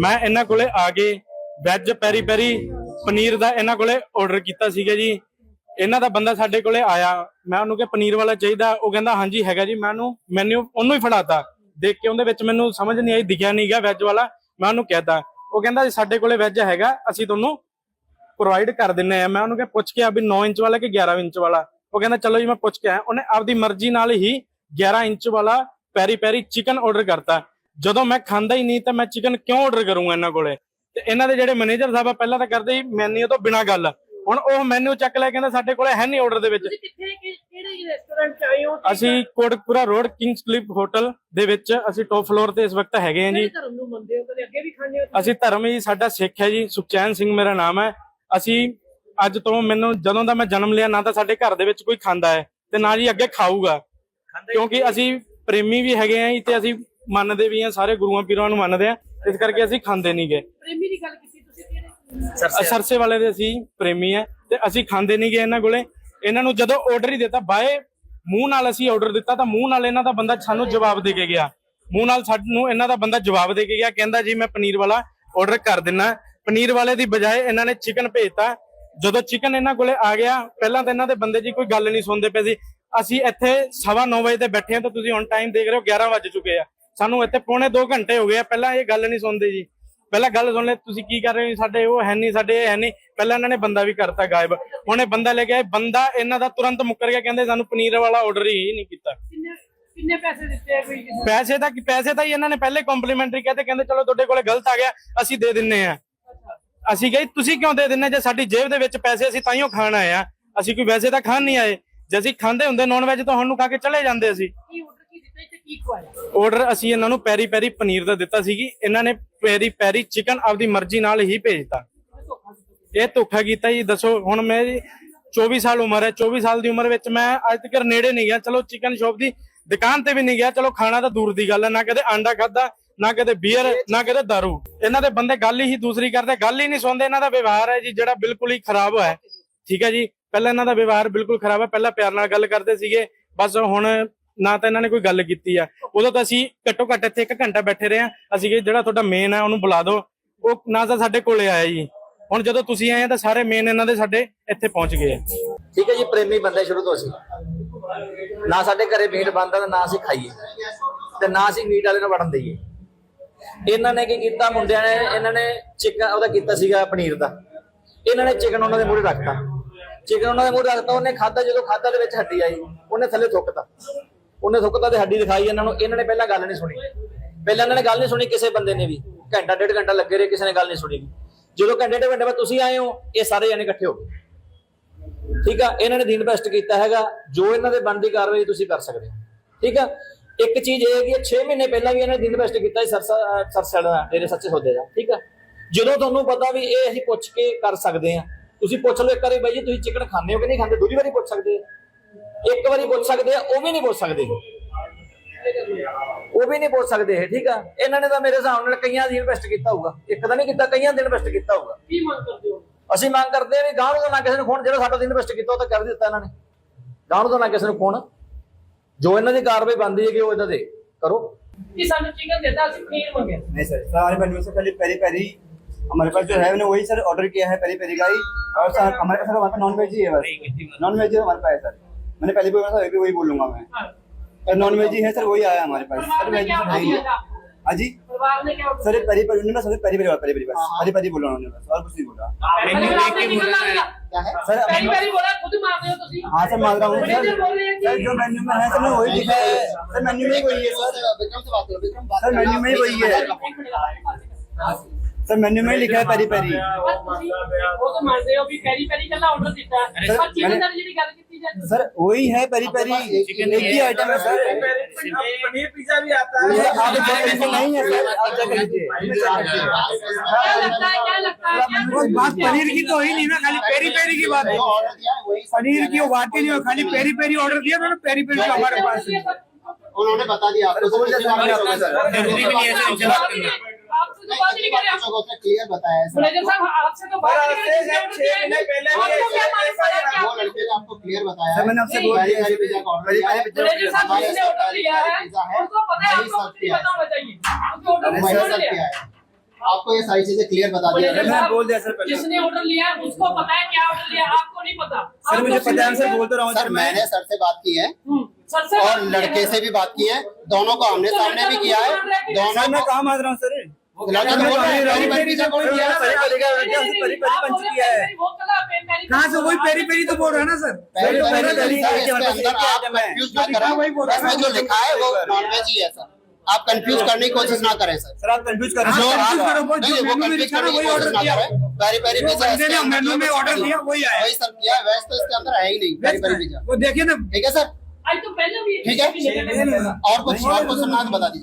ਮੈਂ ਇਹਨਾਂ ਕੋਲੇ ਆ ਕੇ ਵੈਜ ਪੈਰੀ ਪੈਰੀ ਪਨੀਰ ਦਾ ਇਹਨਾਂ ਕੋਲੇ ਆਰਡਰ ਕੀਤਾ ਸੀਗਾ ਜੀ। ਇਹਨਾਂ ਦਾ ਬੰਦਾ ਸਾਡੇ ਕੋਲੇ ਆਇਆ। ਮੈਂ ਉਹਨੂੰ ਕਿਹਾ, ਪਨੀਰ ਵਾਲਾ ਚਾਹੀਦਾ। ਉਹ ਕਹਿੰਦਾ, ਹਾਂਜੀ, ਹੈਗਾ ਜੀ। ਮੈਂ ਉਹਨੂੰ ਮੈਨੂ ਉਹਨੂੰ ਹੀ ਫੜਾਤਾ। ਦੇਖ ਕੇ ਉਹਦੇ ਵਿੱਚ ਮੈਨੂੰ ਸਮਝ ਨਹੀਂ ਆਈ, ਦਿਖਿਆ ਨਹੀਂ ਗਿਆ ਵੈਜ ਵਾਲਾ। ਮੈਂ ਉਹਨੂੰ ਕਹਿਤਾ। ਉਹ ਕਹਿੰਦਾ ਸਾਡੇ ਕੋਲੇ ਵੈਜ ਹੈਗਾ। ਅਸੀਂ ਤੁਹਾਨੂੰ ਪ੍ਰੋਵਾਈਡ ਕਰ ਦਿੰਨੇ ਆ। ਮੈਂ ਉਹਨੂੰ ਕਿਹਾ, ਪੁੱਛ ਕੇ ਆ ਵੀ 9 ਇੰਚ ਵਾਲਾ ਕਿ 11 ਇੰਚ ਵਾਲਾ? ਉਹ ਕਹਿੰਦਾ, ਚਲੋ ਜੀ, ਮੈਂ ਪੁੱਛ ਕੇ ਆਇਆ। ਉਹਨੇ ਆਪਦੀ ਮਰਜ਼ੀ ਨਾਲ ਹੀ 11 ਇੰਚ ਵਾਲਾ ਪੈਰੀ ਪੈਰੀ ਚਿਕਨ ਆਰਡਰ ਕਰਤਾ। ਜਦੋਂ ਮੈਂ ਖਾਂਦਾ ਹੀ ਨਹੀਂ ਤਾਂ ਮੈਂ ਚਿਕਨ ਕਿਉਂ ਆਰਡਰ ਕਰੂੰਗਾ ਇਹਨਾਂ ਕੋਲੇ? ਤੇ ਇਹਨਾਂ ਦੇ ਜਿਹੜੇ ਮੈਨੇਜਰ ਸਾਹਿਬ ਆ ਪਹਿਲਾਂ ਤਾਂ ਕਰਦੇ ਸੀ ਮੈਨੂ ਤੋਂ ਬਿਨਾ ਗੱਲ। ਹੁਣ ਉਹ ਮੈਨੂ ਚੱਕ ਲੈ ਕਹਿੰਦਾ ਸਾਡੇ ਕੋਲੇ ਹੈ ਨਹੀਂ ਆਰਡਰ ਦੇ ਵਿੱਚ। ਤੁਸੀਂ ਕਿੱਥੇ ਕਿ- ਕਿਹੜੇ ਰੈਸਟੋਰੈਂਟ ਚ ਆਏ ਹੋ? ਅਸੀਂ Kotkapura road kings clip hotel ਦੇ ਵਿੱਚ ਅਸੀਂ ਟੌਪ ਫਲੋਰ ਤੇ ਇਸ ਵਕਤ ਹੈਗੇ ਹਾਂ ਜੀ। ਕਿਹੜੇ ਧਰਮ ਨੂੰ ਮੰਨਦੇ ਹੋ? ਕਦੇ ਅੱਗੇ ਵੀ ਖਾਣੇ ਹੋ ਅਸੀਂ ਧਰਮ ਹੀ ਸਾਡਾ ਸਿੱਖ ਹੈ ਜੀ। ਸੁਖਚੈਨ ਸਿੰਘ ਮੇਰਾ ਨਾਮ ਹੈ। ਅਸੀਂ ਅੱਜ ਤੋਂ ਮੈਨੂੰ ਜਦੋਂ ਦਾ ਮੈਂ ਜਨਮ ਲਿਆ ਨਾ ਤਾਂ ਸਾਡੇ ਘਰ ਦੇ ਵਿੱਚ ਕੋਈ ਖਾਂਦਾ ਹੈ ਤੇ ਨਾ ਜੀ ਅੱਗੇ ਖਾਊਗਾ। ਕਿਉਂਕਿ ਅਸੀਂ ਪ੍ਰੇਮੀ ਵੀ ਹੈਗੇ ਆਂ ਤੇ ਅਸੀਂ ਮੰਨਦੇ ਵੀ ਆਂ ਸਾਰੇ ਗੁਰੂਆਂ ਪੀਰਾਂ ਨੂੰ ਮੰਨਦੇ ਆਂ ਇਸ ਕਰਕੇ ਅਸੀਂ ਖਾਂਦੇ ਨਹੀਂਗੇ ਪ੍ਰੇਮੀ ਦੀ ਗੱਲ ਕੀਤੀ ਤੁਸੀਂ ਕਿਹੜੇ ਸਰਸੇ ਵਾਲੇ। ਦੇ ਅਸੀਂ ਪ੍ਰੇਮੀ ਆ ਤੇ ਅਸੀਂ ਖਾਂਦੇ ਨਹੀਂਗੇ ਇਹਨਾਂ ਕੋਲੇ। ਇਹਨਾਂ ਨੂੰ ਜਦੋਂ ਆਰਡਰ ਹੀ ਦਿੱਤਾ ਬਾਏ ਮੂੰਹ ਨਾਲ ਅਸੀਂ ਆਰਡਰ ਦਿੱਤਾ ਤਾਂ ਮੂੰਹ ਨਾਲ ਇਹਨਾਂ ਦਾ ਬੰਦਾ ਸਾਨੂੰ ਜਵਾਬ ਦੇ ਕੇ ਗਿਆ। ਮੂੰਹ ਨਾਲ ਸਾਨੂੰ ਇਹਨਾਂ ਦਾ ਬੰਦਾ ਜਵਾਬ ਦੇ ਕੇ ਗਿਆ ਕਹਿੰਦਾ ਜੀ ਮੈਂ ਪਨੀਰ ਵਾਲਾ ਆਰਡਰ ਕਰ ਦਿੰਨਾ। ਪਨੀਰ ਵਾਲੇ ਦੀ ਬਜਾਏ ਇਹਨਾਂ ਨੇ ਚਿਕਨ ਭੇਜਤਾ। ਜਦੋਂ ਚਿਕਨ ਇਹਨਾਂ ਕੋਲੇ ਆ ਗਿਆ ਪਹਿਲਾਂ ਤਾਂ ਇਹਨਾਂ ਦੇ ਬੰਦੇ ਜੀ ਕੋਈ ਗੱਲ ਨਹੀਂ ਸੁਣਦੇ ਪਏ ਸੀ। ਅਸੀਂ ਇੱਥੇ ਸਵਾ ਨੌ ਵਜੇ ਤੇ ਬੈਠੇ ਆ ਤਾਂ ਤੁਸੀਂ ਹੁਣ ਟਾਈਮ ਦੇਖ ਰਹੇ ਹੋ 11 ਵੱਜ ਚੁੱਕੇ ਆ। ਸਾਨੂੰ ਇੱਥੇ ਪੌਣੇ 2 ਘੰਟੇ ਹੋ ਗਏ ਆ। ਪਹਿਲਾਂ ਇਹ ਗੱਲ ਨਹੀਂ ਸੁਣਦੇ ਜੀ। ਪਹਿਲਾਂ ਗੱਲ ਸੁਣ ਲੈ ਤੁਸੀਂ ਕੀ ਕਰ ਰਹੇ ਹੋ ਸਾਡੇ ਉਹ ਹੈ ਨਹੀਂ ਸਾਡੇ ਇਹ ਹੈ ਨਹੀਂ। ਪਹਿਲਾਂ ਇਹਨਾਂ ਨੇ ਬੰਦਾ ਵੀ ਕਰਤਾ ਗਾਇਬ। ਹੁਣ ਇਹ ਬੰਦਾ ਲੈ ਕੇ ਆਏ ਬੰਦਾ ਇਹਨਾਂ ਦਾ ਤੁਰੰਤ ਮੁੱਕਰ ਗਿਆ ਕਹਿੰਦੇ ਸਾਨੂੰ ਪਨੀਰ ਵਾਲਾ ਆਰਡਰ ਹੀ ਨਹੀਂ ਕੀਤਾ। ਕਿੰਨੇ ਪੈਸੇ ਦਿੱਤੇ ਆ ਕੋਈ ਪੈਸੇ ਤਾਂ ਪੈਸੇ ਤਾਂ ਹੀ ਇਹਨਾਂ ਨੇ ਪਹਿਲੇ ਕੰਪਲੀਮੈਂਟਰੀ ਕਹਤੇ ਕਹਿੰਦੇ ਚਲੋ ਤੁਹਾਡੇ ਕੋਲੇ ਗਲਤ ਆ ਗਿਆ ਅਸੀਂ ਦੇ ਦਿੰਨੇ ਆ। ਅਸੀਂ ਕਹੇ ਤੁਸੀਂ ਕਿਉਂ ਦੇ ਦਿੰਨੇ ਜੇ ਸਾਡੀ ਜੇਬ ਦੇ ਵਿੱਚ ਪੈਸੇ ਅਸੀਂ ਤਾਈਓ ਖਾਣ ਆਏ ਆ। ਅਸੀਂ ਕੋਈ ਵੈਸੇ ਤਾਂ ਖਾਣ ਨਹੀਂ ਆਏ। ਜੇ ਅਸੀਂ ਖਾਂਦੇ ਹੁੰਦੇ ਨੌਨ ਵੈਜ ਤਾਂ ਸਾਨੂੰ ਖਾ ਕੇ ਚਲੇ ਜਾਂਦੇ ਅਸੀਂ। ਕੀ ਖਵਾਇਆ ਆਰਡਰ ਅਸੀਂ ਇਹਨਾਂ ਨੂੰ ਪੈਰੀ ਪੈਰੀ ਪਨੀਰ ਦਾ ਦਿੱਤਾ ਸੀਗੀ ਇਹਨਾਂ ਨੇ ਪੈਰੀ ਪੈਰੀ ਚਿਕਨ ਆਪਦੀ ਮਰਜ਼ੀ ਨਾਲ ਹੀ ਭੇਜਤਾ। ਇਹ ਧੋਖਾ ਕੀਤਾ ਜੀ, ਦੱਸੋ, ਹੁਣ ਮੇਰੀ 24 ਸਾਲ ਉਮਰ ਹੈ 24 ਸਾਲ ਦੀ ਉਮਰ ਵਿੱਚ ਮੈਂ ਅੱਜ ਤੱਕ ਨੇੜੇ ਨਹੀਂ ਗਿਆ। ਚਲੋ ਚਿਕਨ ਸ਼ਾਪ ਦੀ ਦੁਕਾਨ ਤੇ ਵੀ ਨਹੀਂ ਗਿਆ, ਚਲੋ ਖਾਣਾ ਤਾਂ ਦੂਰ ਦੀ ਗੱਲ ਹੈ, ਨਾ ਕਦੇ ਆਂਡਾ ਖਾਦਾ ਨਾ ਕਦੇ ਬੀਅਰ ਨਾ ਕਦੇ ਦਾਰੂ। ਇਹਨਾਂ ਦੇ ਬੰਦੇ ਗੱਲ ਹੀ ਦੂਸਰੀ ਕਰਦੇ, ਗੱਲ ਹੀ ਨਹੀਂ ਸੁਣਦੇ, ਇਹਨਾਂ ਦਾ ਵਿਵਹਾਰ ਹੈ ਜੀ, ਜਿਹੜਾ ਬਿਲਕੁਲ ਹੀ ਖਰਾਬ ਹੋਇਆ ਹੈ। ਠੀਕ ਹੈ ਜੀ, ਪਹਿਲਾਂ ਇਹਨਾਂ ਦਾ ਵਿਵਹਾਰ ਬਿਲਕੁਲ ਖਰਾਬ ਹੈ, ਪਹਿਲਾਂ ਪਿਆਰ ਨਾਲ ਗੱਲ ਕਰਦੇ ਸੀਗੇ। ਬਸ ਹੁਣ ਨਾ ਤਾਂ ਇਹਨਾਂ ਨੇ ਕੋਈ ਗੱਲ ਕੀਤੀ ਆ। ਉਦੋਂ ਤਾਂ ਅਸੀਂ ਘੱਟੋ ਘੱਟ ਇੱਥੇ ਇੱਕ ਘੰਟਾ ਬੈਠੇ ਰਹੇ ਆ। ਅਸੀਂ ਕਿ ਜਿਹੜਾ ਤੁਹਾਡਾ ਮੇਨ ਹੈ ਉਹਨੂੰ ਬੁਲਾ ਦਿਓ। ਉਹ ਨਾ ਤਾਂ ਸਾਡੇ ਕੋਲੇ ਆਇਆ ਜੀ। ਹੁਣ ਜਦੋਂ ਤੁਸੀਂ ਆਏ ਤਾਂ ਸਾਰੇ ਮੇਨ ਇਹਨਾਂ ਦੇ ਸਾਡੇ ਇੱਥੇ ਪਹੁੰਚ ਗਏ ਠੀਕ ਹੈ ਜੀ, ਪ੍ਰੇਮੀ ਬੰਦੇ ਸ਼ੁਰੂ ਤੋਂ ਅਸੀਂ। ਨਾ ਸਾਡੇ ਘਰੇ ਮੀਟ ਬਣਦਾ ਨਾ ਅਸੀਂ ਖਾਈਏ। ਤੇ ਨਾ ਅਸੀਂ ਮੀਟ ਵਾਲੇ ਨੂੰ ਵੜਨ ਦਈਏ। ਇਹਨਾਂ ਨੇ ਕੀ ਕੀਤਾ ਮੁੰਡਿਆਂ ਨੇ? ਇਹਨਾਂ ਨੇ ਚਿਕਨ ਉਹਦਾ ਕੀਤਾ ਸੀਗਾ ਪਨੀਰ ਦਾ। ਇਹਨਾਂ ਨੇ ਚਿਕਨ ਉਹਨਾਂ ਦੇ ਮੂਹਰੇ ਰੱਖਤਾ। ਚਿਕਨ ਉਹਨਾਂ ਦੇ ਮੂਹਰੇ ਰੱਖਤਾ, ਉਹਨੇ ਖਾਦਾ ਜਦੋਂ ਖਾਦਾ ਦੇ ਵਿੱਚ ਹੱਡੀ ਆਈ, ਉਹਨੇ ਥੱਲੇ ਥੁੱਕਤਾ। ਉਹਨੇ ਥੁੱਕਤਾ ਤੇ ਹੱਡੀ ਦਿਖਾਈ, ਇਹਨਾਂ ਨੂੰ ਇਹਨਾਂ ਨੇ ਪਹਿਲਾਂ ਗੱਲ ਨਹੀਂ ਸੁਣੀ। ਪਹਿਲਾਂ ਇਹਨਾਂ ਨੇ ਗੱਲ ਨਹੀਂ ਸੁਣੀ ਕਿਸੇ ਬੰਦੇ ਨੇ ਵੀ। ਘੰਟਾ, ਡੇਢ ਘੰਟਾ ਲੱਗੇ ਰਹੇ, ਕਿਸੇ ਨੇ ਗੱਲ ਨਹੀਂ ਸੁਣੀ ਜਦੋਂ ਘੰਟੇ, ਡੇਢ ਘੰਟੇ ਬਾਅਦ ਤੁਸੀਂ ਆਏ ਹੋ, ਇਹ ਸਾਰੇ ਜਣੇ ਇਕੱਠੇ ਹੋ ਗਏ। ਠੀਕ ਆ? ਇਹਨਾਂ ਨੇ ਦੀਨ ਬੈਸਟ ਕੀਤਾ ਹੈਗਾ। ਜੋ ਇਹਨਾਂ ਦੇ ਬਣਦੀ ਕਾਰਵਾਈ ਤੁਸੀਂ ਕਰ ਸਕਦੇ ਹੋ। ਠੀਕ ਆ? ਇੱਕ ਚੀਜ਼ ਇਹ ਹੈ ਕਿ 6 ਮਹੀਨੇ ਪਹਿਲਾਂ ਵੀ ਇਹਨਾਂ ਨੇ ਦੀਨ ਬੈਸਟ ਕੀਤਾ ਸੀ ਸਰਸਾ ਸਰਸਾ ਦਾ ਤੇਰੇ ਸੱਚੇ ਸੌਦੇ ਦਾ। ਠੀਕ ਆ? ਜਦੋਂ ਤੁਹਾਨੂੰ ਪਤਾ ਵੀ ਇਹ ਅਸੀਂ ਪੁੱਛ ਕੇ ਕਰ ਸਕਦੇ ਆ, ਤੁਸੀਂ ਪੁੱਛ ਲਓ ਇੱਕ ਵਾਰੀ ਬਾਈ ਜੀ, ਤੁਸੀਂ ਚਿਕਨ ਖਾਂਦੇ ਹੋ ਕਿ ਨਹੀਂ ਖਾਂਦੇ? ਦੂਜੀ ਵਾਰੀ ਪੁੱਛ ਸਕਦੇ ਆ। ਇੱਕ ਵਾਰੀ ਪੁੱਛ ਸਕਦੇ ਆ ਉਹ ਵੀ ਨਹੀਂ ਪੁੱਛ ਸਕਦੇ ਉਹ ਵੀ ਨਹੀਂ ਪੁੱਛ ਸਕਦੇ ਇਹ ਠੀਕ ਆ ਇਹਨਾਂ ਨੇ ਤਾਂ ਮੇਰੇ ਹਿਸਾਬ ਨਾਲ ਕਈਆਂ ਦੀ ਇਨਵੈਸਟ ਕੀਤਾ ਹੋਊਗਾ ਇੱਕ ਤਾਂ ਨਹੀਂ ਕੀਤਾ ਕਈਆਂ ਦੀ ਇਨਵੈਸਟ ਕੀਤਾ ਹੋਊਗਾ ਕੀ ਮੰਗ ਕਰਦੇ ਹੋ ਅਸੀਂ ਮੰਗ ਕਰਦੇ ਆ ਵੀ ਗਾਂਹ ਨੂੰ ਤਾਂ ਨਾ ਕਿਸੇ ਨੂੰ ਫੋਨ ਜਿਹੜਾ ਸਾਡਾ ਦਿਨ ਇਨਵੈਸਟ ਕੀਤਾ ਉਹ ਤਾਂ ਕਰ ਦਿੱਤਾ ਇਹਨਾਂ ਨੇ ਗਾਂਹ ਨੂੰ ਤਾਂ ਨਾ ਕਿਸੇ ਨੂੰ ਫੋਨ ਜੋ ਇਹਨਾਂ ਦੀ ਕਾਰਵਾਈ ਬੰਦੀ ਹੈ ਕਿ ਉਹ ਇਹਨਾਂ ਦੇ ਕਰੋ ਕਿ ਸਾਨੂੰ ਚਿਕਨ ਦੇਤਾ ਅਸੀਂ ਪਨੀਰ ਮੰਗਿਆ नहीं सर सर हमारे मेन्यू से खाली पेरी पेरी हमारे पास जो है मैंने वही सर ऑर्डर किया है पेरी पेरी का ही और सर हमारे पास सर हमारे पास नॉन वेज ही है बस नॉन वेज ही हमारे पास है सर मैंने पहले भी बोला था अभी वही बोलूंगा मैं नॉन वेज ही है सर वही आया हमारे पास सर वेज नहीं है हाँ जी सर परी परी उन्होंने सर परी परिवार परी परिवार परी परी बोला उन्होंने बस और कुछ नहीं बोला सर हाँ सर मांग रहा हूँ सर सर जो मेन्यू में है सर मैं वही लिखा है सर मेन्यू में ही वही है सर सर मेन्यू में ही वही है सर मेन्यू में ही लिखा है पेरी पेरी ਉਹ ਤਾਂ ਮੰਨਦੇ ਹੋ ਵੀ ਪੈਰੀ ਪੈਰੀ ਕੱਲਾ ਆਰਡਰ ਦਿੱਤਾ ਹੈ ਸਰ, ਪਰ ਚਿਕਨ मैंने- ਦੀ ਜਿਹੜੀ ਗੱਲ ਕੀਤੀ ਜਾਂਦੀ सर वही है पेरी पेरी एक ही आइटम है सर पनीर पिज्जा भी आता ये है आप जगह नहीं है सर आप जगह लीजिए क्या लगता है क्या लगता है क्या बस बात पनीर की तो ही नहीं ना खाली पेरी पेरी की बात है पनीर की वो बात ही नहीं हो खाली पेरी पेरी ऑर्डर दिया उन्होंने पेरी पेरी तो हमारे पास है। उन्होंने बता दिया आपको सर, जैसे हमने आपको सर जरूरी भी नहीं है क्लियर बताया आपको ये सारी चीज़ें क्लियर बता दिया बोल दिया सर पहले किसने ऑर्डर लिया है उसको पता है क्या ऑर्डर लिया आपको नहीं पता सर मुझे पता है सर बोल तो रहा हूँ सर मैंने सर से बात की है और लड़के से भी बात की है दोनों को हमने सामने भी किया है दोनों में काम आ रहा हूँ सर कहा से वही पेरी पेरी तो बोल रहा है ना सर जो लिखा है वो नॉनवेज ही है सर आप कंफ्यूज करने की कोशिश ना करें सर सर आप कंफ्यूज कर वो कंफ्यूज कर रहे कोशिश ना करें पेरी पेरी पिज्जा मेनू में ऑर्डर दिया वही आया वही सर किया है वैसे तो इसके अंदर है ही नहीं पेरी पेरी पिज्जा वो देखिए ना ठीक है सर आई तो पहले भी ठीक है और कुछ और कुछ सुनना तो बता दीजिए